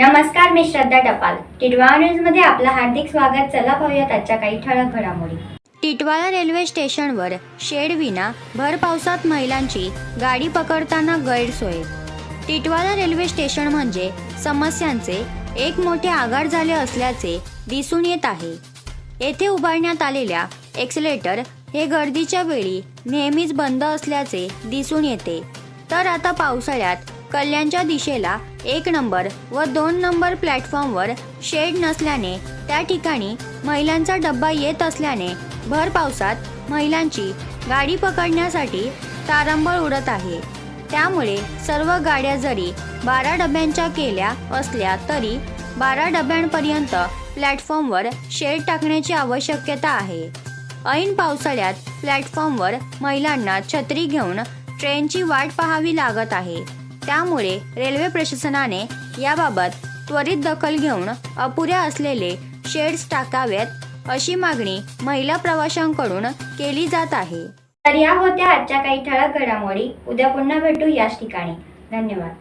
नमस्कार मी श्रद्धा टपाल. टिटवाळा न्यूजमध्ये आपलं हार्दिक स्वागत. चला पाहूयात आजच्या काही ठळक घडामोडी. टिटवाळा रेल्वे स्टेशनवर शेड विना भर पावसात महिलांची गाडी पकडताना गैरसोय. टिटवाळा रेल्वे स्टेशन म्हणजे समस्यांचे एक मोठे आगार झाले असल्याचे दिसून येत आहे. येथे उभारण्यात आलेल्या एक्सलेटर हे गर्दीच्या वेळी नेहमीच बंद असल्याचे दिसून येते. तर आता पावसाळ्यात कल्याणच्या दिशेला एक नंबर व दोन नंबर प्लॅटफॉर्मवर शेड नसल्याने त्या ठिकाणी महिलांचा डब्बा येत असल्याने भर पावसात महिलांची गाडी पकडण्यासाठी तारंबळ उडत आहे. त्यामुळे सर्व गाड्या जरी बारा डब्यांच्या केल्या असल्या तरी बारा डब्यांपर्यंत प्लॅटफॉर्मवर शेड टाकण्याची आवश्यकता आहे. ऐन पावसाळ्यात प्लॅटफॉर्मवर महिलांना छत्री घेऊन ट्रेनची वाट पाहावी लागत आहे. त्यामुळे रेल्वे प्रशासनाने याबाबत त्वरित दखल घेऊन अपुऱ्या असलेले शेड्स टाकावेत अशी मागणी महिला प्रवाशांकडून केली जात आहे. तर या होत्या आजच्या काही ठळक घडामोडी. उद्या पुन्हा भेटू याच ठिकाणी. धन्यवाद.